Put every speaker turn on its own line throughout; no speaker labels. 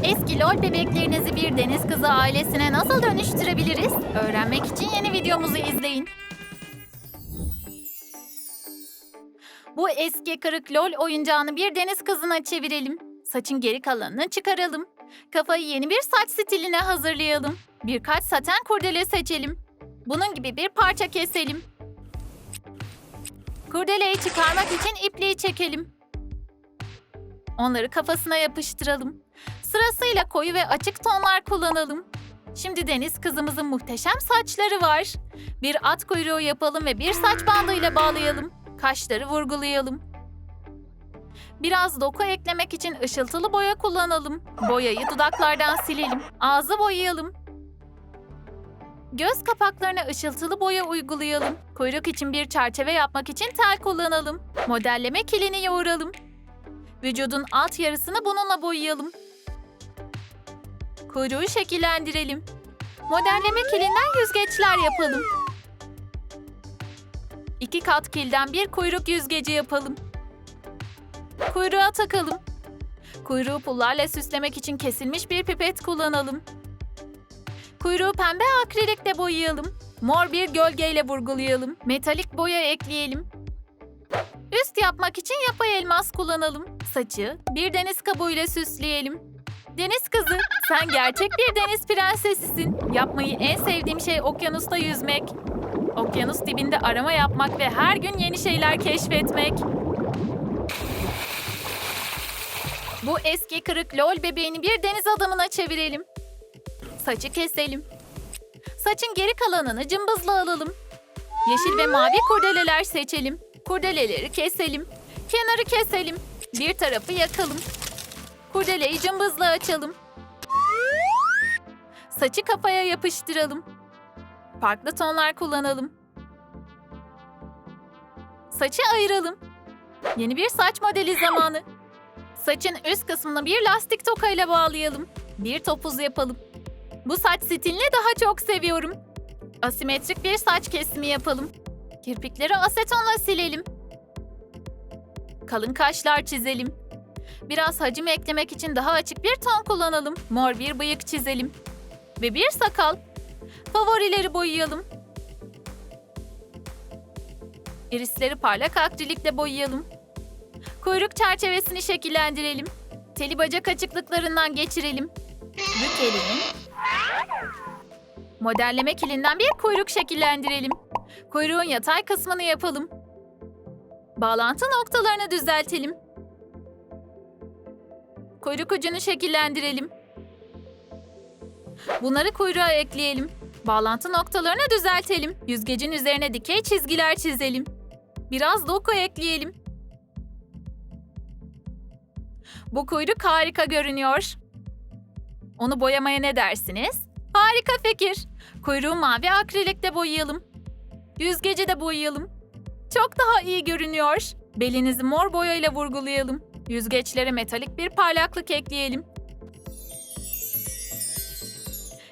Eski lol bebeklerinizi bir deniz kızı ailesine nasıl dönüştürebiliriz? Öğrenmek için yeni videomuzu izleyin. Bu eski kırık lol oyuncağını bir deniz kızına çevirelim. Saçın geri kalanını çıkaralım. Kafayı yeni bir saç stiline hazırlayalım. Birkaç saten kurdele seçelim. Bunun gibi bir parça keselim. Kurdeleyi çıkarmak için ipliği çekelim. Onları kafasına yapıştıralım. Sırasıyla koyu ve açık tonlar kullanalım. Şimdi deniz kızımızın muhteşem saçları var. Bir at kuyruğu yapalım ve bir saç bandıyla bağlayalım. Kaşları vurgulayalım. Biraz doku eklemek için ışıltılı boya kullanalım. Boyayı dudaklardan silelim. Ağzı boyayalım. Göz kapaklarına ışıltılı boya uygulayalım. Kuyruk için bir çerçeve yapmak için tel kullanalım. Modelleme kilini yoğuralım. Vücudun alt yarısını bununla boyayalım. Kuyruğu şekillendirelim. Modelleme kilinden yüzgeçler yapalım. İki kat kilden bir kuyruk yüzgeci yapalım. Kuyruğa takalım. Kuyruğu pullarla süslemek için kesilmiş bir pipet kullanalım. Kuyruğu pembe akrilikle boyayalım. Mor bir gölgeyle vurgulayalım. Metalik boya ekleyelim. Üst yapmak için yapay elmas kullanalım. Saçı bir deniz kabuğuyla süsleyelim. Deniz kızı, sen gerçek bir deniz prensesisin. Yapmayı en sevdiğim şey okyanusta yüzmek. Okyanus dibinde arama yapmak ve her gün yeni şeyler keşfetmek. Bu eski kırık lol bebeğini bir deniz adamına çevirelim. Saçı keselim. Saçın geri kalanını cımbızla alalım. Yeşil ve mavi kurdeleler seçelim. Kurdeleleri keselim. Kenarı keselim. Bir tarafı yakalım. Kurdeleyi cımbızla açalım. Saçı kafaya yapıştıralım. Farklı tonlar kullanalım. Saçı ayıralım. Yeni bir saç modeli zamanı. Saçın üst kısmını bir lastik tokayla bağlayalım. Bir topuz yapalım. Bu saç stilini daha çok seviyorum. Asimetrik bir saç kesimi yapalım. Kirpikleri asetonla silelim. Kalın kaşlar çizelim. Biraz hacim eklemek için daha açık bir ton kullanalım. Mor bir bıyık çizelim. Ve bir sakal. Favorileri boyayalım. Irisleri parlak akrilikle boyayalım. Kuyruk çerçevesini şekillendirelim. Teli bacak açıklıklarından geçirelim. Bükelim. Modelleme kilinden bir kuyruk şekillendirelim. Kuyruğun yatay kısmını yapalım. Bağlantı noktalarını düzeltelim. Kuyruk ucunu şekillendirelim. Bunları kuyruğa ekleyelim. Bağlantı noktalarını düzeltelim. Yüzgecin üzerine dikey çizgiler çizelim. Biraz doku ekleyelim. Bu kuyruk harika görünüyor. Onu boyamaya ne dersiniz? Harika fikir. Kuyruğu mavi akrilikle boyayalım. Yüzgeci de boyayalım. Çok daha iyi görünüyor. Belinizi mor boyayla vurgulayalım. Yüzgeçlere metalik bir parlaklık ekleyelim.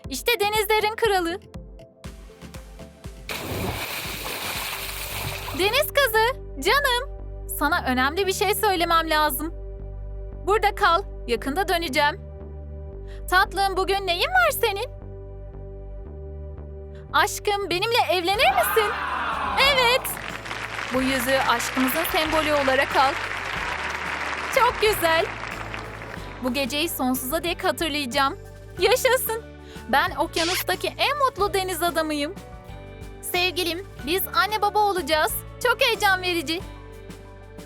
İşte denizlerin kralı. Deniz kızı, canım. Sana önemli bir şey söylemem lazım. Burada kal, yakında döneceğim. Tatlım bugün neyin var senin? Aşkım benimle evlenir misin? Evet. Bu yüzüğü aşkımızın sembolü olarak al. Çok güzel. Bu geceyi sonsuza dek hatırlayacağım. Yaşasın. Ben okyanustaki en mutlu deniz adamıyım. Sevgilim, biz anne baba olacağız. Çok heyecan verici.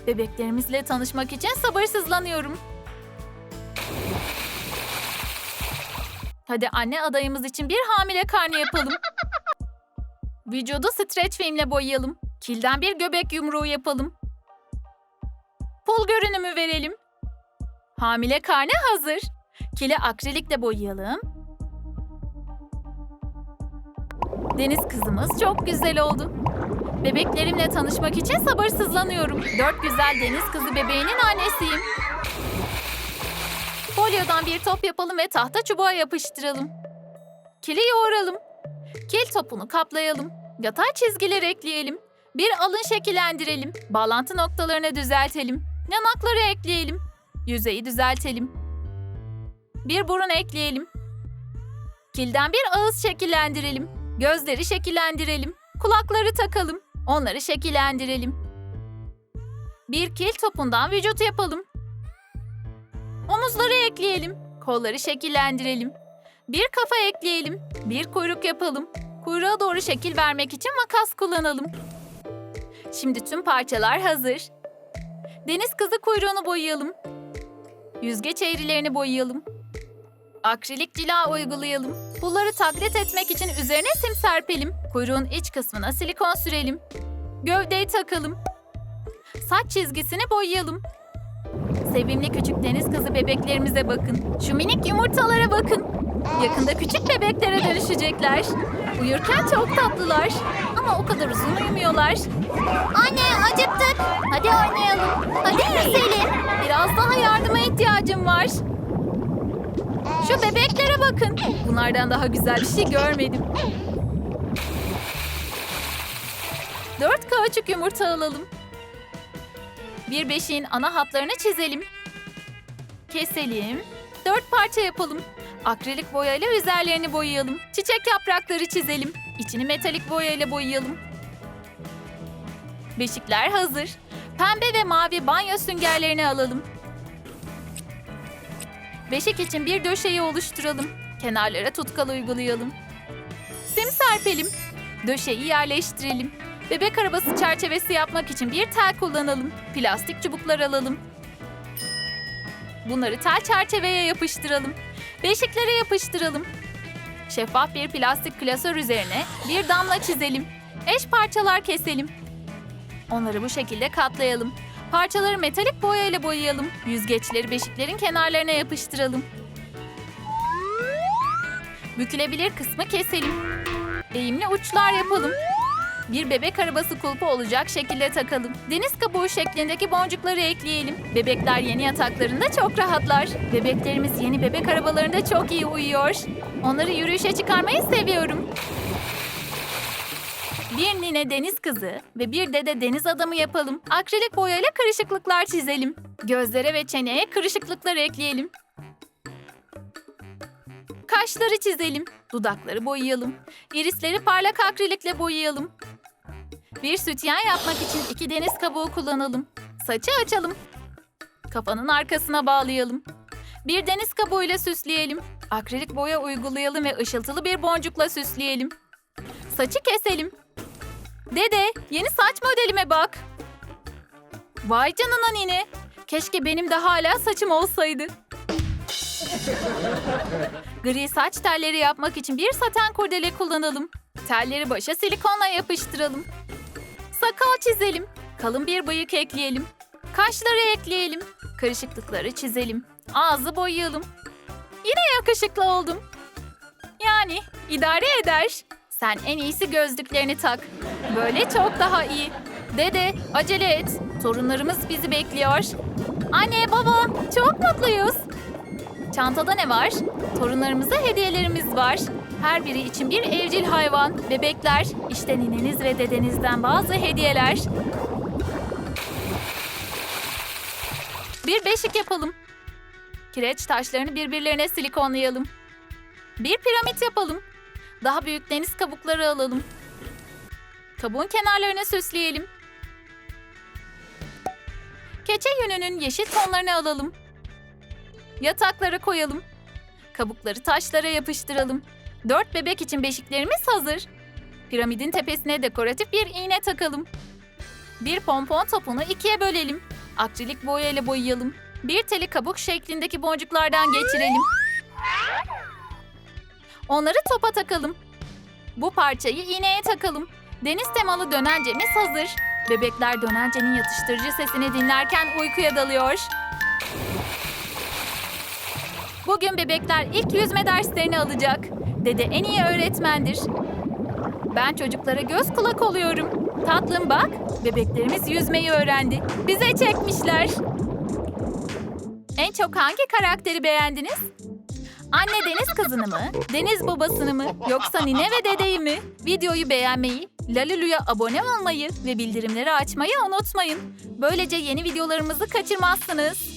Bebeklerimizle tanışmak için sabırsızlanıyorum. Hadi anne adayımız için bir hamile karnı yapalım. Vücudu streç filmle boyayalım. Kilden bir göbek yumruğu yapalım. Pul görünümü verelim. Hamile karnı hazır. Kili akrilikle boyayalım. Deniz kızımız çok güzel oldu. Bebeklerimle tanışmak için sabırsızlanıyorum. Dört güzel deniz kızı bebeğinin annesiyim. Folyodan bir top yapalım ve tahta çubuğa yapıştıralım. Kili yoğuralım. Kil topunu kaplayalım. Yatay çizgiler ekleyelim. Bir alın şekillendirelim. Bağlantı noktalarını düzeltelim. Yanakları ekleyelim. Yüzeyi düzeltelim. Bir burun ekleyelim. Kilden bir ağız şekillendirelim. Gözleri şekillendirelim. Kulakları takalım. Onları şekillendirelim. Bir kil topundan vücut yapalım. Omuzları ekleyelim. Kolları şekillendirelim. Bir kafa ekleyelim. Bir kuyruk yapalım. Kuyruğa doğru şekil vermek için makas kullanalım. Şimdi tüm parçalar hazır. Deniz kızı kuyruğunu boyayalım. Yüzgeç eğrilerini boyayalım. Akrilik cila uygulayalım. Pulları taklit etmek için üzerine sim serpelim. Kuyruğun iç kısmına silikon sürelim. Gövdeyi takalım. Saç çizgisini boyayalım. Sevimli küçük deniz kızı bebeklerimize bakın. Şu minik yumurtalara bakın. Yakında küçük bebeklere dönüşecekler. Uyurken çok tatlılar. Ama o kadar uzun uyumuyorlar.
Anne acıktık. Hadi oynayalım. Hadi yüzelim.
Biraz daha yardıma ihtiyacım var. Şu bebeklere bakın. Bunlardan daha güzel bir şey görmedim. Dört kauçuk yumurta alalım. Bir beşiğin ana hatlarını çizelim. Keselim. Dört parça yapalım. Akrilik boyayla üzerlerini boyayalım. Çiçek yaprakları çizelim. İçini metalik boyayla boyayalım. Beşikler hazır. Pembe ve mavi banyo süngerlerini alalım. Beşik için bir döşeyi oluşturalım. Kenarlara tutkal uygulayalım. Sim serpelim. Döşeyi yerleştirelim. Bebek arabası çerçevesi yapmak için bir tel kullanalım. Plastik çubuklar alalım. Bunları tel çerçeveye yapıştıralım. Beşiklere yapıştıralım. Şeffaf bir plastik klasör üzerine bir damla çizelim. Eş parçalar keselim. Onları bu şekilde katlayalım. Parçaları metalik boyayla boyayalım. Yüzgeçleri beşiklerin kenarlarına yapıştıralım. Bükülebilir kısmı keselim. Eğimli uçlar yapalım. Bir bebek arabası kulpu olacak şekilde takalım. Deniz kabuğu şeklindeki boncukları ekleyelim. Bebekler yeni yataklarında çok rahatlar. Bebeklerimiz yeni bebek arabalarında çok iyi uyuyor. Onları yürüyüşe çıkarmayı seviyorum. Bir nine deniz kızı ve bir dede deniz adamı yapalım. Akrilik boyayla kırışıklıklar çizelim. Gözlere ve çeneye kırışıklıklar ekleyelim. Kaşları çizelim. Dudakları boyayalım. İrisleri parlak akrilikle boyayalım. Bir sütyen yapmak için iki deniz kabuğu kullanalım. Saçı açalım. Kafanın arkasına bağlayalım. Bir deniz kabuğuyla süsleyelim. Akrilik boya uygulayalım ve ışıltılı bir boncukla süsleyelim. Saçı keselim. Dede, yeni saç modelime bak. Vay canına nine. Keşke benim de hala saçım olsaydı. Gri saç telleri yapmak için bir saten kurdele kullanalım. Telleri başa silikonla yapıştıralım. Sakal çizelim. Kalın bir bıyık ekleyelim. Kaşları ekleyelim. Karışıklıkları çizelim. Ağzı boyayalım. Yine yakışıklı oldum. Yani idare eder. Sen en iyisi gözlüklerini tak. Böyle çok daha iyi. Dede acele et. Torunlarımız bizi bekliyor. Anne baba çok mutluyuz. Çantada ne var? Torunlarımıza hediyelerimiz var. Her biri için bir evcil hayvan, bebekler, işte nineniz ve dedenizden bazı hediyeler. Bir beşik yapalım. Kireç taşlarını birbirlerine silikonlayalım. Bir piramit yapalım. Daha büyük deniz kabukları alalım. Kabuğun kenarlarını süsleyelim. Keçe yününün yeşil tonlarını alalım. Yataklara koyalım. Kabukları taşlara yapıştıralım. Dört bebek için beşiklerimiz hazır. Piramidin tepesine dekoratif bir iğne takalım. Bir pompon topunu ikiye bölelim. Akrilik boya ile boyayalım. Bir teli kabuk şeklindeki boncuklardan geçirelim. Onları topa takalım. Bu parçayı iğneye takalım. Deniz temalı dönencemiz hazır. Bebekler dönencenin yatıştırıcı sesini dinlerken uykuya dalıyor. Bugün bebekler ilk yüzme derslerini alacak. Dede en iyi öğretmendir. Ben çocuklara göz kulak oluyorum. Tatlım bak, bebeklerimiz yüzmeyi öğrendi. Bize çekmişler. En çok hangi karakteri beğendiniz? Anne deniz kızını mı, deniz babasını mı, yoksa nine ve dedeyi mi? Videoyu beğenmeyi, Lalulu'ya abone olmayı ve bildirimleri açmayı unutmayın. Böylece yeni videolarımızı kaçırmazsınız.